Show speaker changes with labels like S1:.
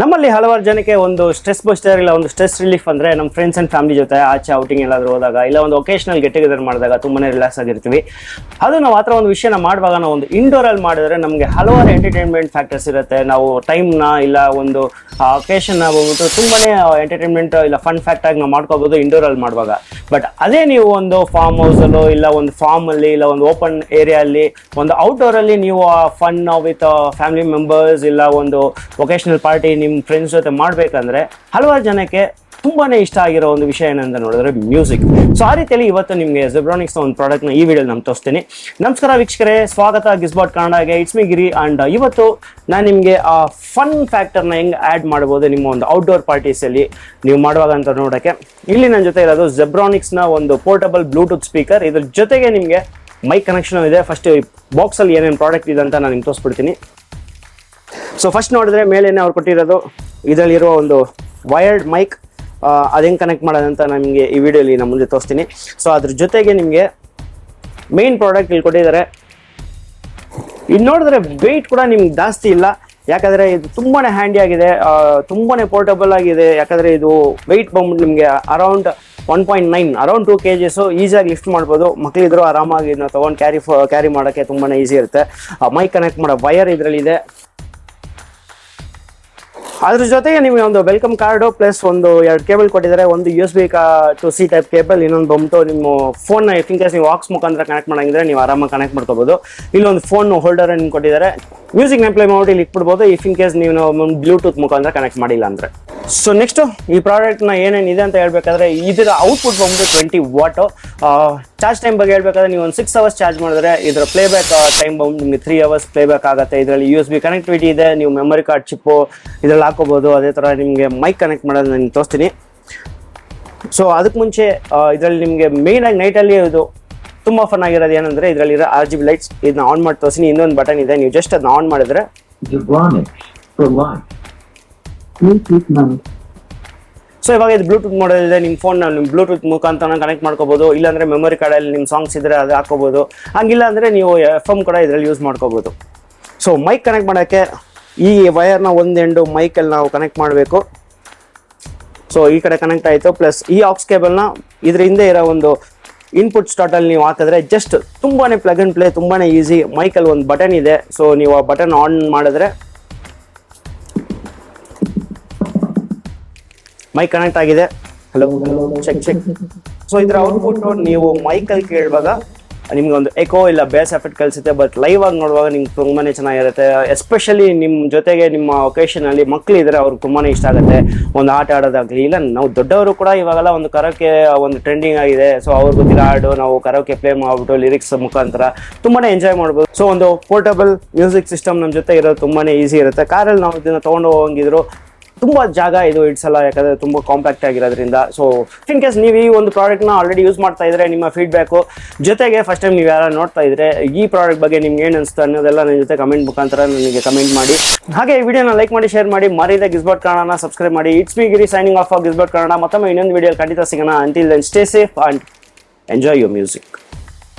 S1: ನಮ್ಮಲ್ಲಿ ಹಲವಾರು ಜನಕ್ಕೆ ಒಂದು ಸ್ಟ್ರೆಸ್ ಬಸ್ಟರ್ ಇಲ್ಲ, ಒಂದು ಸ್ಟ್ರೆಸ್ ರಿಲೀಫ್ ಅಂದ್ರೆ ನಮ್ಮ ಫ್ರೆಂಡ್ಸ್ ಅಂಡ್ ಫ್ಯಾಮಿಲಿ ಜೊತೆ ಆಚೆ ಔಟಿಂಗ್ ಎಲ್ಲಾದ್ರೂ ಹೋದಾಗ, ಇಲ್ಲ ಒಂದು ಒಕೇಶನಲ್ ಗೆಟ್ ಟುಗೆದರ್ ಮಾಡಿದಾಗ ತುಂಬಾನೇ ರಿಲ್ಯಾಕ್ಸ್ ಆಗಿರ್ತೀವಿ. ಅದು ನಾವು ಆ ಒಂದು ವಿಷಯನ ಮಾಡುವಾಗ ನಾವು ಒಂದು ಇಂಡೋರ್ ಅಲ್ಲಿ ಮಾಡಿದ್ರೆ ನಮಗೆ ಹಲವಾರು ಎಂಟರ್ಟೈನ್ಮೆಂಟ್ ಫ್ಯಾಕ್ಟರ್ಸ್ ಇರುತ್ತೆ. ನಾವು ಟೈಮ್ನ ಇಲ್ಲ, ಒಂದು ಒಕೇಶನ್ ಬಂದ್ಬಿಟ್ಟು ತುಂಬಾನೇ ಎಂಟರ್ಟೈನ್ಮೆಂಟ್ ಇಲ್ಲ ಫನ್ ಫ್ಯಾಕ್ಟ್ ಆಗಿ ನಾವು ಮಾಡ್ಕೋಬಹುದು ಇಂಡೋರ್ ಅಲ್ಲಿ ಮಾಡುವಾಗ. ಬಟ್ ಅದೇ ನೀವು ಒಂದು ಫಾರ್ಮ್ ಹೌಸ್ ಅಲ್ಲೋ, ಇಲ್ಲ ಒಂದು ಫಾರ್ಮ್ ಅಲ್ಲಿ, ಇಲ್ಲ ಒಂದು ಓಪನ್ ಏರಿಯಾ ಅಲ್ಲಿ, ಒಂದು ಔಟ್ಡೋರ್ ಅಲ್ಲಿ ನೀವು ಫನ್ ವಿತ್ ಫ್ಯಾಮಿಲಿ ಮೆಂಬರ್ಸ್ ಇಲ್ಲ ಒಂದು ವೊಕೇಶನಲ್ ಪಾರ್ಟಿ ನಿಮ್ಮ ಫ್ರೆಂಡ್ಸ್ ಜೊತೆ ಮಾಡಬೇಕಂದ್ರೆ ಹಲವಾರು ಜನಕ್ಕೆ ತುಂಬಾನೇ ಇಷ್ಟ ಆಗಿರೋ ಒಂದು ವಿಷಯ ಏನಂತ ನೋಡಿದ್ರೆ ಮ್ಯೂಸಿಕ್ ಸೊ ಆ ರೀತಿಯಲ್ಲಿ ಇವತ್ತು ನಿಮಗೆ ಜೆಬ್ರಾನಿಕ್ಸ್ ಒಂದು ಪ್ರಾಡಕ್ಟ್ನ ಈ ವಿಡಿಯೋ ನಾನು ತೋರಿಸ್ತೀನಿ. ನಮಸ್ಕಾರ ವೀಕ್ಷಕರೇ, ಸ್ವಾಗತ ಗಿಸ್ಬಾಟ್ ಕನ್ನಡಗೆ ಇಟ್ಸ್ ಮಿ ಗಿರಿ ಅಂಡ್ ಇವತ್ತು ನಾನು ನಿಮಗೆ ಆ ಫನ್ ಫ್ಯಾಕ್ಟರ್ನ ಹೆಂಗೆ ಆ್ಯಡ್ ಮಾಡ್ಬೋದು ನಿಮ್ಮ ಒಂದು ಔಟ್ಡೋರ್ ಪಾರ್ಟೀಸಲ್ಲಿ ನೀವು ಮಾಡುವಾಗ ಅಂತ ನೋಡೋಕ್ಕೆ. ಇಲ್ಲಿ ನನ್ನ ಜೊತೆ ಇರೋದು ಜೆಬ್ರಾನಿಕ್ಸ್ನ ಒಂದು ಪೋರ್ಟಬಲ್ ಬ್ಲೂಟೂತ್ ಸ್ಪೀಕರ್ ಇದ್ರ ಜೊತೆಗೆ ನಿಮಗೆ ಮೈಕ್ ಕನೆಕ್ಷನ್ ಇದೆ. ಫಸ್ಟ್ ಬಾಕ್ಸಲ್ಲಿ ಏನೇನು ಪ್ರಾಡಕ್ಟ್ ಇದೆ ಅಂತ ನಾನು ನಿಮ್ಗೆ ತೋರಿಸ್ಬಿಡ್ತೀನಿ. ಸೊ ಫಸ್ಟ್ ನೋಡಿದ್ರೆ ಮೇಲೇನೆ ಅವ್ರು ಕೊಟ್ಟಿರೋದು. ಇದರಲ್ಲಿರುವ ಒಂದು ವೈರ್ಡ್ ಮೈಕ್ ಅದು ಹೆಂಗೆ ಕನೆಕ್ಟ್ ಮಾಡೋದಂತ ನಮಗೆ ಈ ವಿಡಿಯೋಲಿ ನಾನು ಮುಂದೆ ತೋರಿಸ್ತೀನಿ. ಸೊ ಅದ್ರ ಜೊತೆಗೆ ನಿಮಗೆ ಮೇನ್ ಪ್ರಾಡಕ್ಟ್ ಇಲ್ಲಿ ಕೊಟ್ಟಿದ್ದಾರೆ. ಇದು ನೋಡಿದ್ರೆ ವೆಯ್ಟ್ ಕೂಡ ನಿಮ್ಗೆ ಜಾಸ್ತಿ ಇಲ್ಲ. ಯಾಕಂದ್ರೆ ಇದು ತುಂಬಾ ಹ್ಯಾಂಡಿ ಆಗಿದೆ ತುಂಬಾ ಪೋರ್ಟಬಲ್ ಆಗಿದೆ. ಯಾಕಂದ್ರೆ ಇದು ವೆಯ್ಟ್ ಬಂದ್ಬಿಟ್ಟು ನಿಮಗೆ around one point nine around two K Gs ಈಸಿಯಾಗಿ ಲಿಫ್ಟ್ ಮಾಡ್ಬೋದು. ಮಕ್ಕಳಿದ್ರು ಆರಾಮಾಗಿ ಇದನ್ನ ತೊಗೊಂಡು ಕ್ಯಾರಿ ಕ್ಯಾರಿ ಮಾಡೋಕ್ಕೆ ತುಂಬಾ ಈಸಿ ಇರುತ್ತೆ. ಮೈಕ್ ಕನೆಕ್ಟ್ ಮಾಡೋ ವಯರ್ ಇದರಲ್ಲಿ ಇದೆ ಅದ್ರ ಜೊತೆಗೆ ನಿಮಗೆ ಒಂದು ವೆಲ್ಕಮ್ ಕಾರ್ಡು ಪ್ಲಸ್ ಒಂದು ಎರಡು ಕೇಬಲ್ ಕೊಟ್ಟಿದ್ದಾರೆ. ಒಂದು U S B to C type cable, ಇನ್ನೊಂದು ಬಂತು ನಿಮ್ಮ ಫೋನ್ ಇನ್ ಕೇಸ್ ನೀವು ವಾಕ್ಸ್ ಮುಖಾಂತರ ಕನೆಕ್ಟ್ ಮಾಡಂಗಿದ್ರೆ ನೀವು ಆರಾಮಾಗಿ ಕನೆಕ್ಟ್ ಮಾಡ್ಕೋಬಹುದು ಇಲ್ಲೊಂದು ಫೋನ್ ಹೋಲ್ಡರ್ ಅನ್ನು ಕೊಟ್ಟಿದ್ದಾರೆ. ಮ್ಯೂಸಿಕ್ ಎಂಪ್ಲೈ ಮಾಡಿ ಇಲ್ಲಿ ಇಟ್ಬಿಡ್ಬೋದು. ಇಫ್ ಇನ್ ಕೇಸ್ ನೀವು ಬ್ಲೂಟೂತ್ ಮುಖಾಂತರ ಕನೆಕ್ಟ್ ಮಾಡಿಲ್ಲ ಅಂದ್ರೆ. ಸೊ ನೆಕ್ಸ್ಟ್ ಈ ಪ್ರಾಡಕ್ಟ್ನ ಏನೇನಿದೆ ಅಂತ ಹೇಳ್ಬೇಕಾದ್ರೆ, ಇದರ ಔಟ್ಪುಟ್ ಬಂದು ಟ್ವೆಂಟಿ ವಾಟು ಚಾರ್ಜ್ ಟೈಮ್ ಬಗ್ಗೆ ಹೇಳ್ಬೇಕಾದ್ರೆ, ನೀವು ಒಂದು ಸಿಕ್ಸ್ ಅವರ್ಸ್ ಚಾರ್ಜ್ ಮಾಡಿದ್ರೆ, ಇದರ ಪ್ಲೇಬ್ಯಾಕ್ ಟೈಮ್ ಬಂದು ನಿಮಗೆ ತ್ರೀ ಅವರ್ಸ್ ಪ್ಲೇಬ್ಯಾಕ್ ಆಗುತ್ತೆ. ಇದರಲ್ಲಿ ಯು ಎಸ್ ಬಿ ಕನೆಕ್ಟಿವಿಟಿ ಇದೆ, ನೀವು ಮೆಮೊರಿ ಕಾರ್ಡ್ ಚಿಪ್ಪು ಇದರಲ್ಲಿ ಹಾಕೋಬಹುದು ಅದೇ ಥರ ನಿಮಗೆ ಮೈಕ್ ಕನೆಕ್ಟ್ ಮಾಡೋದು ನಾನು ತೋರಿಸ್ತೀನಿ. ಸೊ ಅದಕ್ಕೆ ಮುಂಚೆ ಇದರಲ್ಲಿ ನಿಮಗೆ ಮೇನ್ ಆಗಿ ನೈಟಲ್ಲಿ ಇದು ತುಂಬ ಫನ್ ಆಗಿರೋದು ಏನಂದ್ರೆ ಇದರಲ್ಲಿರೋ ಆರ್ ಜಿ ಬಿ ಲೈಟ್ಸ್ ಇದನ್ನ ಆನ್ ಮಾಡಿ ತೋರಿಸಿ ಇನ್ನೊಂದು ಬಟನ್ ಇದೆ. ನೀವು ಜಸ್ಟ್ ಅದನ್ನ ಆನ್ ಮಾಡಿದ್ರೆ
S2: Mode.
S1: ಸೊ ಇವಾಗ ಇದು ಬ್ಲೂಟೂತ್ ಮಾಡಲ್ ಇದೆ, ನಿಮ್ಮ ಫೋನ್ ನಿಮ್ಮ ಬ್ಲೂಟೂತ್ ಮುಖಾಂತರ ಕನೆಕ್ಟ್ ಮಾಡ್ಕೋಬಹುದು ಇಲ್ಲಾಂದ್ರೆ ಮೆಮೊರಿ ಕಾರ್ಡಲ್ಲಿ ನಿಮ್ಮ ಸಾಂಗ್ಸ್ ಇದ್ರೆ ಅದು ಹಾಕೋಬಹುದು ಹಂಗಿಲ್ಲ ಅಂದ್ರೆ ನೀವು ಎಫ್ ಎಂ ಕೂಡ ಇದರಲ್ಲಿ ಯೂಸ್ ಮಾಡ್ಕೋಬಹುದು ಸೊ ಮೈಕ್ ಕನೆಕ್ಟ್ ಮಾಡೋಕ್ಕೆ ಈ ವಯರ್ನ ಒಂದು ಎಂಡು ಮೈಕಲ್ಲಿ ನಾವು ಕನೆಕ್ಟ್ ಮಾಡಬೇಕು. ಸೊ ಈ ಕಡೆ ಕನೆಕ್ಟ್ ಆಯಿತು ಪ್ಲಸ್ ಈ ಆಕ್ಸ್ ಕೇಬಲ್ನ ಇದ್ರ ಹಿಂದೆ ಇರೋ ಒಂದು ಇನ್ಪುಟ್ ಸ್ಟಾರ್ಟಲ್ಲಿ ನೀವು ಹಾಕಿದ್ರೆ ಜಸ್ಟ್ ತುಂಬಾನೇ ಪ್ಲಗ್ ಅಂಡ್ ಪ್ಲೇ ತುಂಬಾನೇ ಈಸಿ ಮೈಕಲ್ಲಿ ಒಂದು ಬಟನ್ ಇದೆ. ಸೊ ನೀವು ಆ ಬಟನ್ ಆನ್ ಮಾಡಿದ್ರೆ ಮೈಕ್ ಕನೆಕ್ಟ್ ಆಗಿದೆ. ಹಲೋ ಚೆಕ್ ಚೆಕ್ ಸೊ ಇದ್ರ ಔಟ್ಪುಟ್ ನೀವು ಮೈಕ್ ಅಲ್ಲಿ ಕೇಳುವಾಗ ನಿಮ್ಗೆ ಒಂದು ಎಕೋ ಇಲ್ಲ ಬೇಸ್ ಎಫೆಕ್ಟ್ ಕಲಿಸುತ್ತೆ ಬಟ್ ಲೈವ್ ಆಗಿ ನೋಡುವಾಗ ನಿಮ್ಗೆ ತುಂಬಾನೇ ಚೆನ್ನಾಗಿರುತ್ತೆ. ಎಸ್ಪೆಷಲಿ ನಿಮ್ಮ ಜೊತೆಗೆ ನಿಮ್ಮ ಒಕೇಶನ್ ಅಲ್ಲಿ ಮಕ್ಳು ಇದ್ರೆ ಅವ್ರಿಗೆ ತುಂಬಾನೇ ಇಷ್ಟ ಆಗುತ್ತೆ. ಒಂದು ಆಟ ಆಡೋದಾಗ್ಲಿ ಇಲ್ಲ ನಾವು ದೊಡ್ಡವರು ಕೂಡ ಇವಾಗೆಲ್ಲ ಒಂದು ಕರೋಕೆ ಒಂದು ಟ್ರೆಂಡಿಂಗ್ ಆಗಿದೆ. ಸೊ ಅವ್ರ ಗೊತ್ತಿರೋ ಹಾಡು ನಾವು ಕರೋಕೆ ಪ್ಲೇ ಮಾಡ್ಬಿಟ್ಟು ಲಿರಿಕ್ಸ್ ಮುಖಾಂತರ ತುಂಬಾನೇ ಎಂಜಾಯ್ ಮಾಡ್ಬೋದು. ಸೊ ಒಂದು ಪೋರ್ಟಬಲ್ ಮ್ಯೂಸಿಕ್ ಸಿಸ್ಟಮ್ ನಮ್ಮ ಜೊತೆ ಇರೋದು ತುಂಬಾನೇ ಈಸಿ ಇರುತ್ತೆ. ಕಾರಲ್ಲಿ ನಾವು ಇದನ್ನ ತಗೊಂಡು ಹೋಗಂಗಿದ್ರು ತುಂಬಾ ಜಾಗ ಇದು ಇಡ್ಸಲ್ಲ ಯಾಕಂದ್ರೆ ತುಂಬಾ ಕಾಂಪ್ಯಾಕ್ಟ್ ಆಗಿರೋದ್ರಿಂದ. ಸೊ ಇನ್ ಕೇಸ್ ನೀವು ಈ ಒಂದು ಪ್ರಾಡಕ್ಟ್ನ ಆಲ್ರೆಡಿ ಯೂಸ್ ಮಾಡ್ತಾ ಇದ್ರೆ, ನಿಮ್ಮ ಫೀಡ್ಬ್ಯಾಕ್ ಜೊತೆಗೆ ಫಸ್ಟ್ ಟೈಮ್ ನೀವು ಯಾರು ನೋಡ್ತಾ ಇದ್ರೆ, ಈ ಪ್ರಾಡಕ್ಟ್ ಬಗ್ಗೆ ನಿಮ್ಗೆ ಏನು ಅನಿಸ್ತು ಅನ್ನೋದೆಲ್ಲ ನನ್ನ ಜೊತೆ ಕಮೆಂಟ್ ಮುಖಾಂತರ ನನಗೆ ಕಮೆಂಟ್ ಮಾಡಿ. ಹಾಗೆ ಈ ವಿಡಿಯೋನ ಲೈಕ್ ಮಾಡಿ ಶೇರ್ ಮಾಡಿ. ಮರಿದ ಗಿಸ್ಬಾಟ್ ಕನ್ನಡನ ಸಬ್ಸ್ಕ್ರೈಬ್ ಮಾಡಿ. It's me Giri signing off Gizbot Kannada ಮತ್ತೊಮ್ಮೆ ಇನ್ನೊಂದು ವಿಡಿಯೋ ಖಂಡಿತ ಸಿಗೋಣ. Until then stay safe and enjoy your music